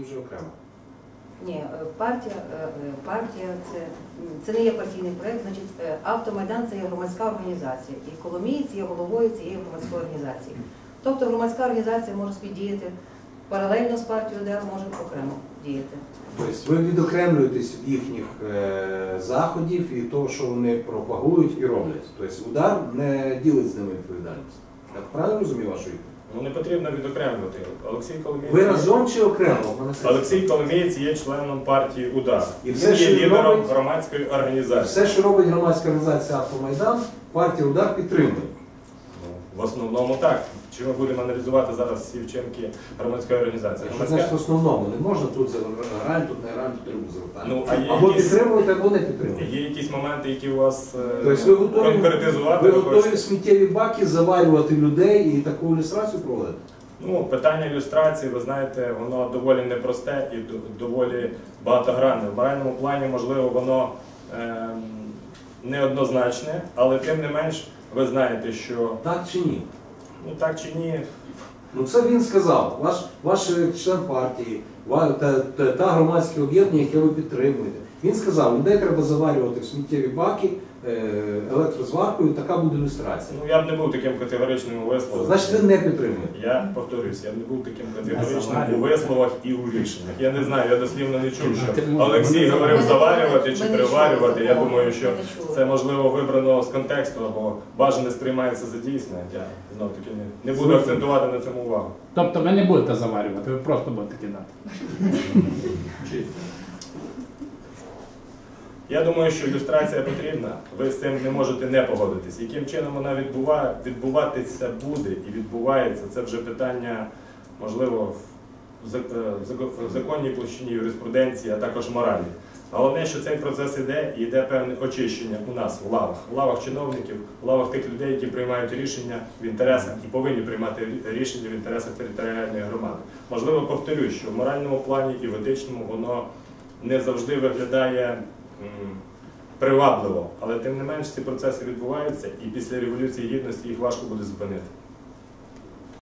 вже окремо. Ні, е, партія, е, е, партія це, це не є партійний проєкт, значить автомайдан це є громадська організація. І Коломієць є головою цієї громадської організації. Тобто громадська організація може співдіяти паралельно з партією ОДР, може окремо діяти. Тобто ви відокремлюєтесь від їхніх заходів і того, що вони пропагують і роблять. Тобто удар не ділить з ними відповідальність. Я правильно розумію вашу відповідь? Ну не потрібно відокремлювати. Олексій Коломієць. Ви разом чи окремо? Олексій Коломієць є членом партії УДАР. І Він все, є що лідером робить- громадської організації. Все, що робить громадська організація Автомайдан, партія удар підтримує. В основному так. Чи ми будемо аналізувати зараз всі вчинки громадської організації? Що Громадська... значить в основному? Не можна тут за грань, тут не грань, тут руку завертати. Ну, а є або якісь- підтримують, або не підтримують. Є якісь моменти, які у вас е, Тобто ви готові, конкретизувати? ви ви готові хочете? сміттєві баки заварювати людей і таку ілюстрацію проводити? Ну, питання ілюстрації, ви знаєте, воно доволі непросте і до- доволі багатогранне. В моральному плані, можливо, воно ем, неоднозначне, але тим не менш, ви знаєте, що Так чи ні? ну так чи ні, Ну це він сказав. Ваш, ваш е, член партії, ва- та, та, та громадське об'єднання, яке ви підтримуєте. Він сказав, людей треба заварювати в сміттєві баки е, електрозваркою, така буде ілюстрація. ну я б не був таким категоричним у висловах. Значить, ви не підтримуєте. Я повторюсь, я б не був таким категоричним у висловах і у рішеннях. Я не знаю, я дослівно не чув, що Олексій говорив заварювати чи приварювати. Я думаю, що це можливо вибрано з контексту або бажане сприймається за дійсне. Я знов таки не, не буду акцентувати на цьому увагу. Тобто ви не будете заварювати, ви просто будете кидати. Я думаю, що ілюстрація потрібна. Ви з цим не можете не погодитись. Яким чином вона відбуває, відбуватися буде і відбувається, це вже питання, можливо, е, в законній площині юриспруденції, а також моралі. Головне, що цей процес іде і йде певне очищення у нас в лавах, в лавах чиновників, в лавах тих людей, які приймають рішення в інтересах і повинні приймати рішення в інтересах територіальної громади. Можливо, повторюсь, що в моральному плані і в етичному воно не завжди виглядає привабливо, але тим не менш ці процеси відбуваються, і після революції гідності їх важко буде зупинити.